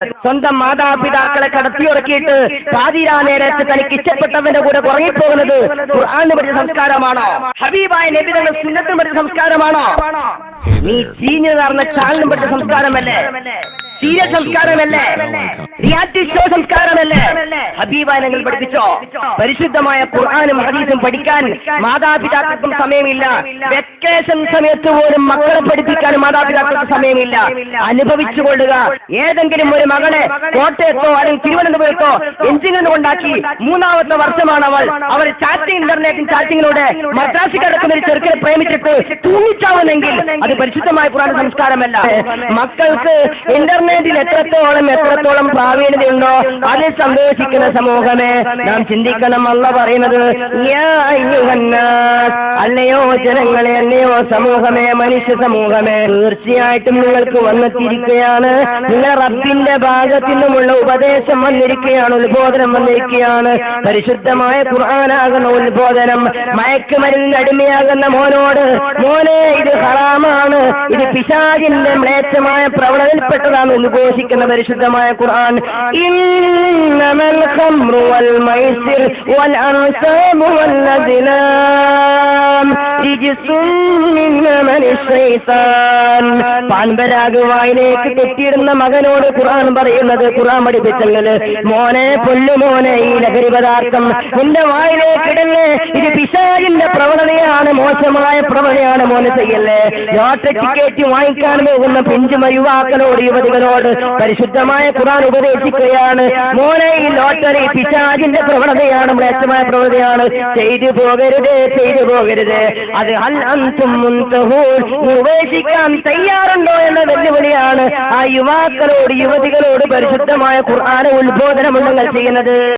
സ്വന്തം മാതാപിതാക്കളെ കടത്തിയുറക്കിയിട്ട് പാതിരാ നേരത്ത് തനിക്ക് ഇഷ്ടപ്പെട്ടവന്റെ കൂടെ കുറങ്ങിപ്പോകുന്നത് ഖുർആാന് പഠിച്ച സംസ്കാരമാണോ. ഹബീബായ നബിതങ്ങൾ സുന്നത്തിന് പഠിച്ച സംസ്കാരമാണോ. നീ ചീഞ്ഞു നടന്ന ചാലിനും പഠിച്ച സംസ്കാരമല്ലേ? തീരെ സംസ്കാരമല്ലേ? Reality show സംസ്കാരമല്ലേ? ഹബീബാനങ്ങൾ പഠിപ്പിച്ചോ? പരിശുദ്ധമായ ഖുർആാനും ഹദീസും പഠിക്കാൻ മാതാപിതാക്കൾക്കും സമയമില്ല. വെക്കേഷൻ സമയത്ത് പോലും മക്കളെ പഠിപ്പിക്കാൻ മാതാപിതാക്കൾക്ക് സമയമില്ല. അനുഭവിച്ചു കൊള്ളുക. ഏതെങ്കിലും ഒരു മകളെ കോട്ടയത്തോ അല്ലെങ്കിൽ തിരുവനന്തപുരത്തോ എഞ്ചിനീയർ കൊണ്ടാക്കി മൂന്നാമത്തെ വർഷമാണ് അവൾ. അവർ ചാറ്റിംഗ് ഇന്റർനെറ്റും ചാറ്റിങ്ങിലൂടെ മദ്രാസിൽ കിടക്കുന്ന ഒരു ചെറുക്കനെ പ്രേമിച്ചിട്ട് തൂങ്ങിച്ചാവുന്നെങ്കിൽ അത് പരിശുദ്ധമായ പുരാണ സംസ്കാരമല്ല. മക്കൾക്ക് ഇന്റർനെറ്റിൽ എത്രത്തോളം എത്രത്തോളം പ്രാവീണ്യതയുണ്ടോ അതിൽ സന്തോഷിക്കുന്ന സമൂഹമേ. നാം ചിന്തിക്കണം അല്ല പറയുന്നത്. അല്ലയോ ജനങ്ങളെ അല്ലയോ സമൂഹമേ മനുഷ്യ സമൂഹമേ. തീർച്ചയായിട്ടും നിങ്ങൾക്ക് വന്നെത്തിയിരിക്കുകയാണ് നിങ്ങളെ റബ്ബിന്റെ ഭാഗത്തു നിന്നുമുള്ള ഉപദേശം വന്നിരിക്കുകയാണ് ഉത്ബോധനം വന്നിരിക്കുകയാണ് പരിശുദ്ധമായ ഖുർആനാകുന്ന ഉത്ബോധനം മയക്കുമരുന്ന് അടിമയാകുന്ന മോനോട് മോനെ ഇത് ഹറാമാണ്. ഇത് പിശാചിന്റെ മ്ലേച്ഛമായ പ്രവണതയിൽപ്പെട്ടതാണ്. ഉദ്ഘോഷിക്കുന്ന പരിശുദ്ധമായ ഖുർആൻ ഇന്നമൽ ഖംറു വൽ മൈസിർ വൽ അൻസാബു വൽ അസ്ലാം റിജ്സും മിൻ അമലി ശൈത്താൻ പാൻപരാഗ് വായിലേക്ക് തെറ്റിയിടുന്ന മകനോട് ഖുർആൻ പറയുന്നത് ഖുർആൻ പഠിപ്പിച്ചെങ്കിൽ മോനെ പൊല്ലു മോനെ ഈ ലഹരി പദാർത്ഥം നിന്റെ വായിലേക്ക് ഇടല്ലേ? ഇത് പിശാജിന്റെ പ്രവണതയാണ് മോശമായ പ്രവണതയാണ് മോനെ ചെയ്യല്ലേ? ലോട്ടറി ടിക്കറ്റ് വാങ്ങിക്കാൻ പോകുന്ന പിഞ്ചുമ യുവാക്കളോട് യുവതികളോട് പരിശുദ്ധമായ ഖുർആൻ ഉപദേശിക്കുകയാണ്. മോനെ ഈ ലോട്ടറി പിശാജിന്റെ പ്രവണതയാണ് മ്ലേച്ഛമായ പ്രവണതയാണ്. ചെയ്തു പോകരുത് ചെയ്തു പോകരുത്. അത് ഹൽ അന്തും മുൻതഹൂൻ ഉപേക്ഷിക്കാൻ തയ്യാറുണ്ടോ എന്ന വെല്ലുവിളിയാണ് ആ യുവാക്കളോട് യുവതികളോട് പരിശുദ്ധമായ ഖുർആാന ഉത്ബോധനമുണ്ടെങ്കിൽ ചെയ്യുന്നത്.